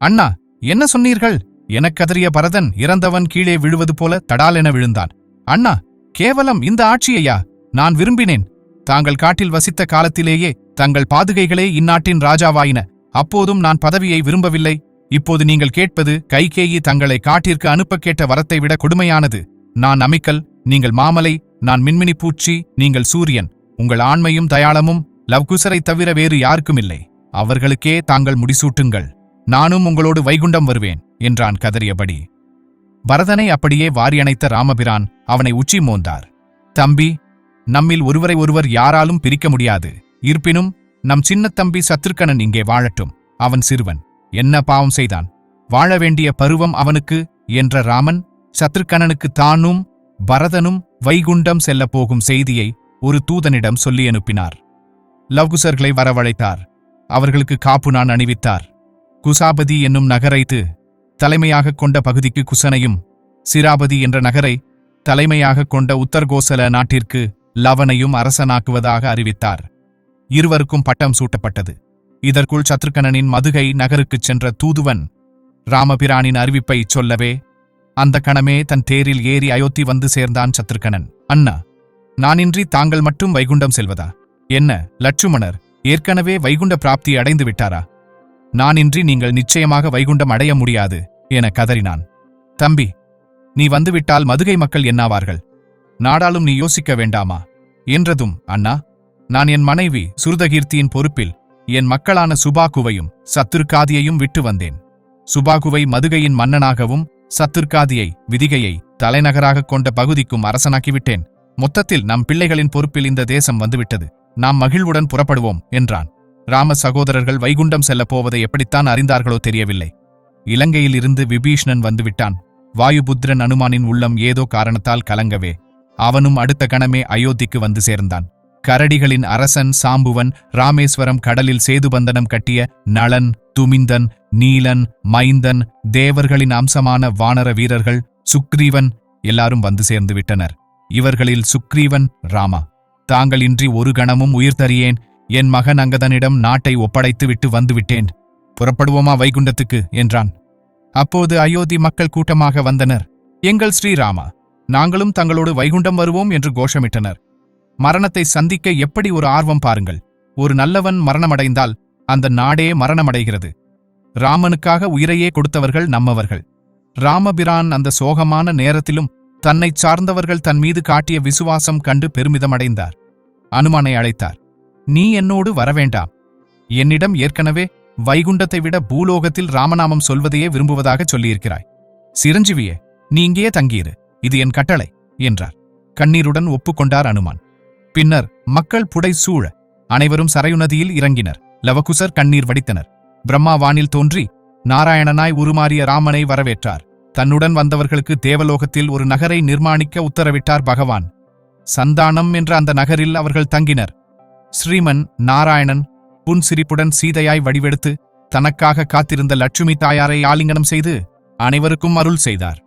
அண்ணா என்ன சொன்னீர்கள்? எனக்கதறிய பரதன் இறந்தவன் கீழே விழுவது போல தடாலென விழுந்தான். அண்ணா கேவலம் இந்த ஆட்சியையா? நான் விரும்பினேன். தாங்கள் காட்டில் வசித்த காலத்திலேயே தங்கள் பாதுகைகளே இந்நாட்டின் ராஜாவாயின. அப்போதும் நான் பதவியை விரும்பவில்லை. இப்போது நீங்கள் கேட்பது கைகேயி தங்களை காட்டிற்கு அனுப்பக் கேட்ட வரத்தை விட கொடுமையானது. நான் அமிக்கல் நீங்கள் மாமலை நான் மின்மினி பூச்சி நீங்கள் சூரியன். உங்கள் ஆண்மையும் தயாளமும் லவ்குசரை தவிர வேறு யாருக்கும் இல்லை அவர்களுக்கே தாங்கள் முடிசூட்டுங்கள். நானும் உங்களோடு வைகுண்டம் வருவேன் என்றான் கதறியபடி. பரதனை அப்படியே வாரியணைத்த ராமபிரான் அவனை உச்சி மோந்தார். தம்பி நம்மில் ஒருவரை ஒருவர் யாராலும் பிரிக்க முடியாது. இருப்பினும் நம் சின்னத் தம்பி சத்ருக்கணன் இங்கே வாழட்டும் அவன் சிறுவன். என்ன பாவம் செய்தான்? வாழ வேண்டிய பருவம் அவனுக்கு என்ற ராமன் சத்ருக்கணனுக்கு தானும் பரதனும் வைகுண்டம் செல்லப் போகும் செய்தியை ஒரு தூதனிடம் சொல்லி அனுப்பினார். லவ்குசர்களை வரவழைத்தார். அவர்களுக்கு காப்பு நான் அணிவித்தார். குசாபதி என்னும் நகரைத்து தலைமையாகக் கொண்ட பகுதிக்கு குசனையும் சிராபதி என்ற நகரை தலைமையாகக் கொண்ட உத்தர்கோசல நாட்டிற்கு லவனையும் அரசனாக்குவதாக அறிவித்தார். இருவருக்கும் பட்டம் சூட்டப்பட்டது. இதற்குள் சத்ருக்கணனின் மதுகை நகருக்குச் சென்ற தூதுவன் ராமபிரானின் அறிவிப்பைச் சொல்லவே அந்த கணமே தன் தேரில் ஏறி அயோத்தி வந்து சேர்ந்தான் சத்ருக்கணன். அண்ணா நானின்றி தாங்கள் மட்டும் வைகுண்டம் செல்வதா? என்ன லட்சுமணர் ஏற்கனவே வைகுண்ட பிராப்தி அடைந்து விட்டாரா? நானின்றி நீங்கள் நிச்சயமாக வைகுண்டம் அடைய முடியாது என கதறினான். தம்பி நீ வந்துவிட்டால் மதுகை மக்கள் என்னாவார்கள்? நாடாலும் நீ யோசிக்க வேண்டாமா? என்றதும் அண்ணா நான் என் மனைவி சுருதகீர்த்தியின் பொறுப்பில் என் மக்களான சுபாகுவையும் சத்துருக்காதியையும் விட்டு வந்தேன். சுபாகுவை மதுகையின் மன்னனாகவும் சத்துர்காதியை விதிகையை தலைநகராகக் கொண்ட பகுதிக்கும் அரசனாக்கிவிட்டேன். மொத்தத்தில் நம் பிள்ளைகளின் பொறுப்பில் இந்த தேசம் வந்துவிட்டது. நாம் மகிழ்வுடன் புறப்படுவோம் என்றான். ராம சகோதரர்கள் வைகுண்டம் செல்லப் போவதை எப்படித்தான் அறிந்தார்களோ தெரியவில்லை. இலங்கையில் இருந்து விபீஷ்ணன் வந்துவிட்டான். வாயுபுத்திரன் அனுமானின் உள்ளம் ஏதோ காரணத்தால் கலங்கவே. அவனும் அடுத்த கணமே அயோத்திக்கு வந்து சேர்ந்தான். கரடிகளின் அரசன் சாம்புவன் ராமேஸ்வரம் கடலில் சேதுபந்தனம் கட்டிய நளன் துமிந்தன் நீலன் மைந்தன் தேவர்களின் அம்சமான வானர வீரர்கள் சுக்ரீவன் எல்லாரும் வந்து சேர்ந்து விட்டனர் இவர்களில் சுக்ரீவன் ராமா. தாங்கள் இன்றி ஒரு கணமும் உயிர் தறியேன் என் மகன் அங்கதனிடம் நாட்டை ஒப்படைத்து விட்டு வந்துவிட்டேன். புறப்படுவோமா வைகுண்டத்துக்கு? என்றான். அப்போது அயோத்தி மக்கள் கூட்டமாக வந்தனர். எங்கள் ஸ்ரீராமா நாங்களும் தங்களோடு வைகுண்டம் வருவோம் என்று கோஷமிட்டனர். மரணத்தை சந்திக்க எப்படி ஒரு ஆர்வம் பாருங்கள். ஒரு நல்லவன் மரணமடைந்தால் அந்த நாடே மரணமடைகிறது. ராமனுக்காக உயிரையே கொடுத்தவர்கள் நம்மவர்கள். ராமபிரான் அந்த சோகமான நேரத்திலும் தன்னைச் சார்ந்தவர்கள் தன் மீது காட்டிய விசுவாசம் கண்டு பெருமிதமடைந்தார். அனுமானை அழைத்தார். நீ என்னோடு வரவேண்டாம் என்னிடம் ஏற்கனவே வைகுண்டத்தை விட பூலோகத்தில் ராமநாமம் சொல்வதையே விரும்புவதாகச் சொல்லியிருக்கிறாய். சிரஞ்சீவியே நீ இங்கேயே தங்கியிரு. இது என் கட்டளை என்றார். கண்ணீருடன் ஒப்புக்கொண்டார் அனுமான். பின்னர் மக்கள் புடை சூழ அனைவரும் சரையுநதியில் இறங்கினர். லவகுசர் கண்ணீர் வடித்தனர். பிரம்மா வானில் தோன்றி நாராயணனாய் உருமாறிய ராமனை வரவேற்றார். தன்னுடன் வந்தவர்களுக்கு தேவலோகத்தில் ஒரு நகரை நிர்மாணிக்க உத்தரவிட்டார் பகவான். சந்தானம் என்ற அந்த நகரில் அவர்கள் தங்கினர். ஸ்ரீமன் நாராயணன் புன்சிரிப்புடன் சீதையாய் வடிவெடுத்து தனக்காக காத்திருந்த லட்சுமி தாயாரை ஆலிங்கனம் செய்து அனைவருக்கும் அருள் செய்தார்.